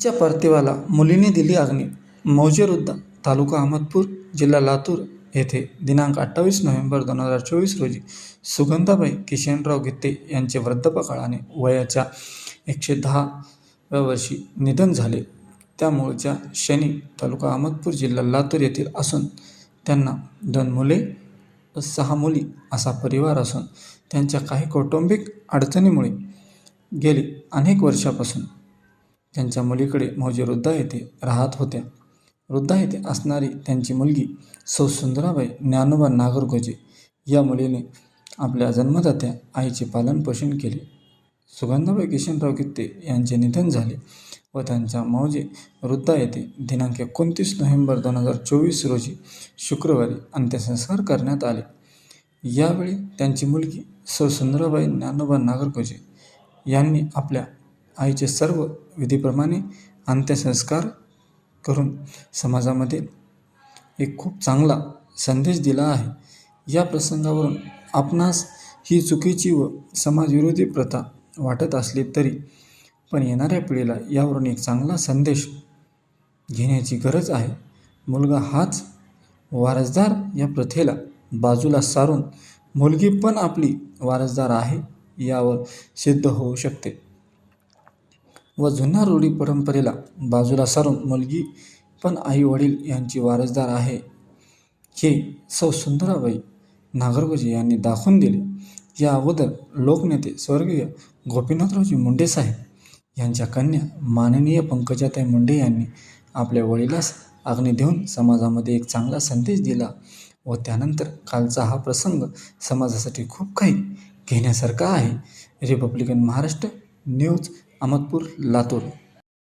तिच्या पार्थिवाला मुलीने दिली अग्नी मौजेरुद्दा तालुका अहमदपूर जिल्हा लातूर येथे दिनांक अठ्ठावीस नोव्हेंबर दोन हजार चोवीस रोजी सुगंधाबाई किशनराव गीते यांचे वृद्धापकाळाने वयाच्या एकशे दहाव्या वर्षी निधन झाले. त्यामुळेच्या शनी तालुका अहमदपूर जिल्हा लातूर येथील असून त्यांना दोन मुले व सहा मुली असा परिवार असून त्यांच्या काही कौटुंबिक अडचणीमुळे गेली अनेक वर्षापासून त्यांच्या मुलीकडे मौजे वृद्धा येथे राहत होत्या. वृद्धा येथे असणारी त्यांची मुलगी सौ सुंदराबाई ज्ञानोबा नागरगोजे या मुलीने आपल्या जन्मदात्या आईचे पालनपोषण केले. सुगंधाबाई किशनराव कित्ते यांचे निधन झाले व त्यांच्या मौजे वृद्धा येथे दिनांक एकोणतीस नोव्हेंबर दोन हजार चोवीस रोजी शुक्रवारी अंत्यसंस्कार करण्यात आले. यावेळी त्यांची मुलगी सौ सुंदराबाई ज्ञानोबा नागरगोजे यांनी आपल्या आईचे सर्व विधीप्रमाणे अंत्यसंस्कार करून समाजामध्ये एक खूप चांगला संदेश दिला आहे. या प्रसंगावरून आपणास ही चुकीची व समाजविरोधी प्रथा वाटत असली तरी पण येणाऱ्या पिढीला यावरून एक चांगला संदेश घेण्याची गरज आहे. मुलगा हाच वारसदार या प्रथेला बाजूला सारून मुलगी पण आपली वारसदार आहे यावर सिद्ध होऊ शकते. व जुन्या रूढी परंपरेला बाजूला सारून मुलगी पण आई वडील यांची वारसदार आहे. हे सौ सुंदराबाई नागरगोजे यांनी दाखवून दिले. या अगोदर लोकनेते स्वर्गीय गोपीनाथरावजी मुंडे साहेब यांच्या कन्या माननीय पंकजाताई मुंडे यांनी आपल्या वडिलास अग्नी देऊन समाजामध्ये एक चांगला संदेश दिला व त्यानंतर कालचा हा प्रसंग समाजासाठी खूप काही घेण्यासारखा आहे. Republican Maharashtra news Ahmedpur Latur